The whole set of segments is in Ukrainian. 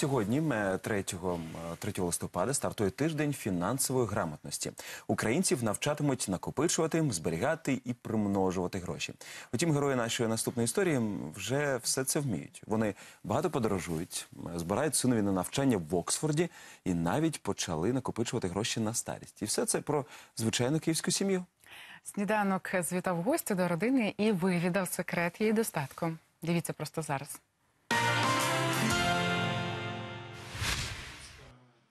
Сьогодні, е, 3, е, 3 листопада, стартує тиждень фінансової грамотності. Українців навчатимуть накопичувати, зберігати і примножувати гроші. Утім, герої нашої наступної історії вже все це вміють. Вони багато подорожують, збирають синові на навчання в Оксфорді і навіть почали накопичувати гроші на старість. І все це про звичайну київську сім'ю. Сніданок звітав гостю до родини і вивідав секрет її достатку. Дивіться просто зараз.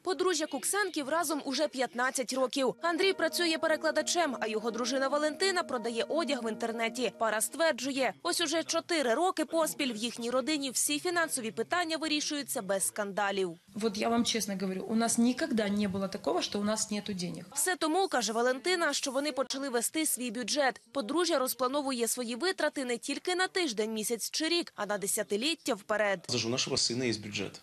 Подружжя Куксенків разом уже 15 років. Андрій працює перекладачем, а його дружина Валентина продає одяг в інтернеті. Пара стверджує, ось уже 4 роки поспіль в їхній родині всі фінансові питання вирішуються без скандалів. Вот я вам честно говорю, у нас никогда не было такого, что у нас нету денег. Все тому, каже Валентина, що вони почали вести свій бюджет. Подружжя розплановує свої витрати не тільки на тиждень, місяць чи рік, а на десятиліття вперед. Даже у нашего сына есть бюджет.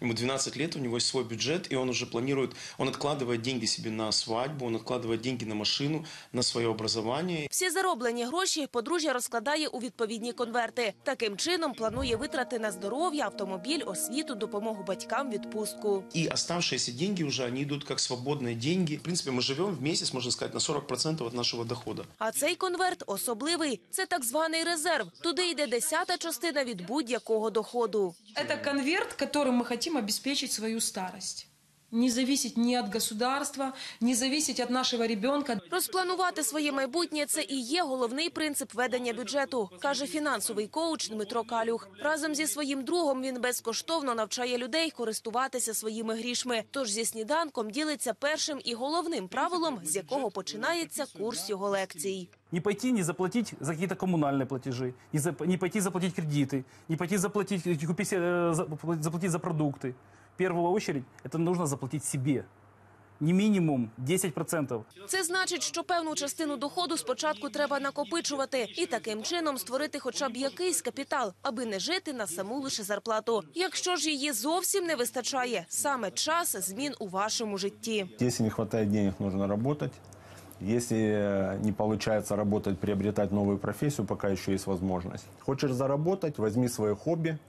Ему 12 лет, у него есть свой бюджет, и он уже планирует, он откладывает деньги себе на свадьбу, он откладывает деньги на машину, на свое образование. Всі зароблені гроші подружжя розкладає у відповідні конверти. Таким чином планує витрати на здоров'я, автомобіль, освіту, допомогу батькам, відпустку. И оставшиеся деньги уже, они идут как свободные деньги. В принципе, мы живем в месяц, можно сказать, на 40% от нашего дохода. А цей конверт особливий. Це так званий резерв. Туди йде десята частина від будь-якого доходу. Это конверт, которым мы хотим обеспечить свою старость Не зависеть ни от государства, не зависеть от нашего ребенка. Розпланувати своє майбутнє це і є головний принцип ведення бюджету, каже фінансовий коуч Дмитро Калюх. Разом зі своїм другом він безкоштовно навчає людей користуватися своїми грішми. Тож зі сніданком ділиться першим і головним правилом, з якого починається курс його лекцій. Не пойти не заплатить за какие-то коммунальные платежи, не, за- не пойти заплатить кредиты, не пойти заплатить, купить, э, за- заплатить за продукты. В первую очередь это нужно заплатить себе. Не минимум 10%. Це значить, що певну частину доходу спочатку треба накопичувати і таким чином створити хоча б якийсь капітал, аби не жити на саму лише зарплату. Якщо ж її зовсім не вистачає, саме час змін у вашому житті. Если не хватает денег, нужно работать. Если э, не получается работать, приобретать новую профессию, пока еще есть возможность. Хочешь заработать, возьми свое хобби,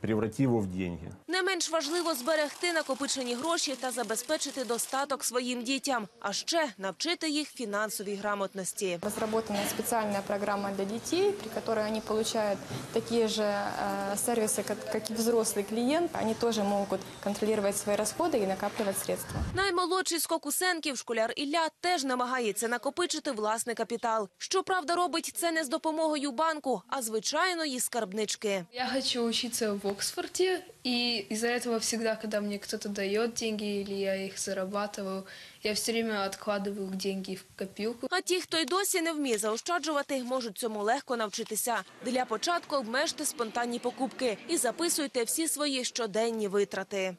преврати его в деньги. Не менш важливо зберегти накопичені гроші та забезпечити достаток своїм дітям, а ще навчити їх фінансовій грамотності. Разработана специальная программа для детей, при которой они получают такие же э, сервисы, как, как и взрослый клиент. Они тоже могут контролировать свои расходы и накапливать средства. Наймолодший з Кокусенків, школяр Ілля, теж намагається накопичити власний капітал. Щоправда, робить це не з допомогою банку, а звичайної скарбнички. Я хочу учиться в Оксфорде, и из-за этого всегда, когда мне кто-то дает деньги или я их зарабатываю, я все время откладываю деньги в копилку. А ті, хто й досі не вміє заощаджувати, можуть цьому легко навчитися. Для початку обмежте спонтанні покупки і записуйте всі свої щоденні витрати.